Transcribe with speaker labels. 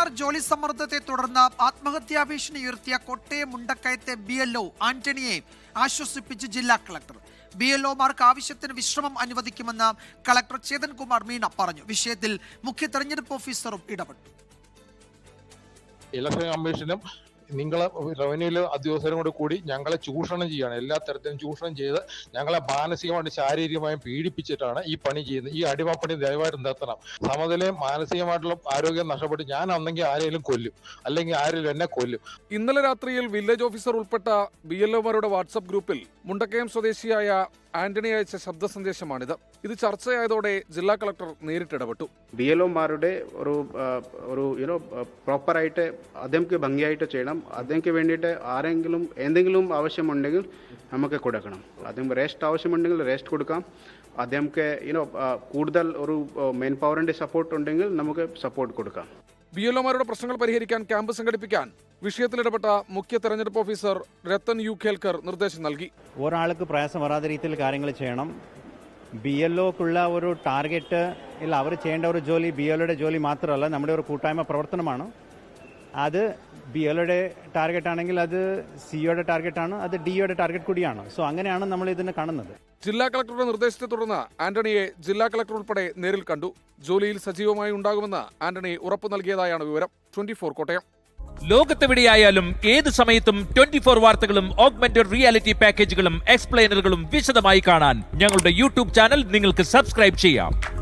Speaker 1: വാളയാർ ജോലി സമ്മർദ്ദത്തെ തുടർന്ന് ആത്മഹത്യാ ഭീഷണി ഉയർത്തിയ കോട്ടയം മുണ്ടക്കയത്തെ ബി എൽ ഒ ആന്റണിയെ ആശ്വസിപ്പിച്ച് ജില്ലാ കളക്ടർ. ബി എൽ ഒമാർക്ക് ആവശ്യത്തിന് വിശ്രമം അനുവദിക്കുമെന്ന് കളക്ടർ ചേതൻ കുമാർ മീണ പറഞ്ഞു. വിഷയത്തിൽ മുഖ്യ തെരഞ്ഞെടുപ്പ് ഓഫീസറും ഇടപെട്ടു.
Speaker 2: ഇലക്ഷൻ കമ്മീഷനും നിങ്ങളെ റവന്യൂൽ ഉദ്യോഗസ്ഥരും കൂടെ കൂടി ഞങ്ങളെ ചൂഷണം ചെയ്യാണ്. എല്ലാ തരത്തിലും ചൂഷണം ചെയ്ത് ഞങ്ങളെ മാനസികമായിട്ടും ശാരീരികമായും പീഡിപ്പിച്ചിട്ടാണ് ഈ പണി ചെയ്യുന്നത്. ഈ അടിമപ്പണി ദയവായിട്ട് നിർത്തണം. സമനിലയും മാനസികമായിട്ടുള്ള ആരോഗ്യം നഷ്ടപ്പെട്ട് ഞാൻ അന്നെങ്കിൽ ആരെങ്കിലും കൊല്ലും. അല്ലെങ്കിൽ ആരെങ്കിലും എന്നെ കൊല്ലും.
Speaker 3: ഇന്നലെ രാത്രിയിൽ വില്ലേജ് ഓഫീസർ ഉൾപ്പെട്ട ബി എൽ ഒമാരുടെ വാട്സപ്പ് ഗ്രൂപ്പിൽ മുണ്ടക്കയം സ്വദേശിയായ ആന്റണി അയച്ച ശബ്ദ സന്ദേശമാണിത്. ഇത് ചർച്ചയായതോടെ ജില്ലാ കളക്ടർ നേരിട്ടിടപെട്ടു
Speaker 4: ബി എൽ ഒമാരുടെ ഒരു ഒരു യുനോ പ്രോപ്പറായിട്ട് അദ്ദേഹം ഭംഗിയായിട്ട് ചെയ്യണം. അദ്ദേഹംക്ക് വേണ്ടിയിട്ട് ആരെങ്കിലും എന്തെങ്കിലും ആവശ്യമുണ്ടെങ്കിൽ നമുക്ക് കൊടുക്കണം. അദ്ദേഹം റെസ്റ്റ് ആവശ്യമുണ്ടെങ്കിൽ റെസ്റ്റ് കൊടുക്കാം. അദ്ദേഹം യുനോ കൂടുതൽ ഒരു മെയിൻ പവറിന്റെ സപ്പോർട്ട് ഉണ്ടെങ്കിൽ നമുക്ക് സപ്പോർട്ട് കൊടുക്കാം.
Speaker 3: ബി എൽ ഒമാരുടെ പ്രശ്നങ്ങൾ പരിഹരിക്കാൻ ക്യാമ്പ് സംഘടിപ്പിക്കാൻ വിഷയത്തിലിടപെട്ട മുഖ്യ തെരഞ്ഞെടുപ്പ് ഓഫീസർ രത്തൻ യു കേൽക്കർ നിർദ്ദേശം നൽകി.
Speaker 5: ഒരാൾക്ക് പ്രയാസം വരാത്ത രീതിയിൽ കാര്യങ്ങൾ ചെയ്യണം. ബി എൽ ഒക്കുള്ള ഒരു ടാർഗറ്റ് ഇല്ല അവർ ചെയ്യേണ്ട ഒരു ജോലി ബി എൽ ഒയുടെ ജോലി മാത്രമല്ല നമ്മുടെ ഒരു കൂട്ടായ്മ പ്രവർത്തനമാണ്. അത് ബി എൽ ടാർഗറ്റ് ആണെങ്കിൽ അത് സിഒയുടെ ടാർഗറ്റ് ആണ് അത് ഡിഒയുടെ ടാർഗറ്റ് കൂടിയാണ്. സോ അങ്ങനെയാണ് നമ്മൾ ഇതിനെ കാണുന്നത്.
Speaker 3: ജില്ലാ കളക്ടറുടെ നിർദ്ദേശത്തെ തുടർന്ന് ആന്റണിയെ ജില്ലാ കളക്ടർ ഉൾപ്പെടെ നേരിൽ കണ്ടു. ജോലിയിൽ സജീവമായി ഉണ്ടാകുമെന്ന് ആന്റണി ഉറപ്പു നൽകിയതായാണ് വിവരം. Twenty four Kottayam.
Speaker 6: ലോകത്തെവിടെയായാലും ഏത് സമയത്തും ട്വന്റി ഫോർ വാർത്തകളും ഓഗ്മെന്റഡ് റിയാലിറ്റി പാക്കേജുകളും എക്സ്പ്ലെയിനറുകളും വിശദമായി കാണാൻ ഞങ്ങളുടെ യൂട്യൂബ് ചാനൽ നിങ്ങൾക്ക് സബ്സ്ക്രൈബ് ചെയ്യാം.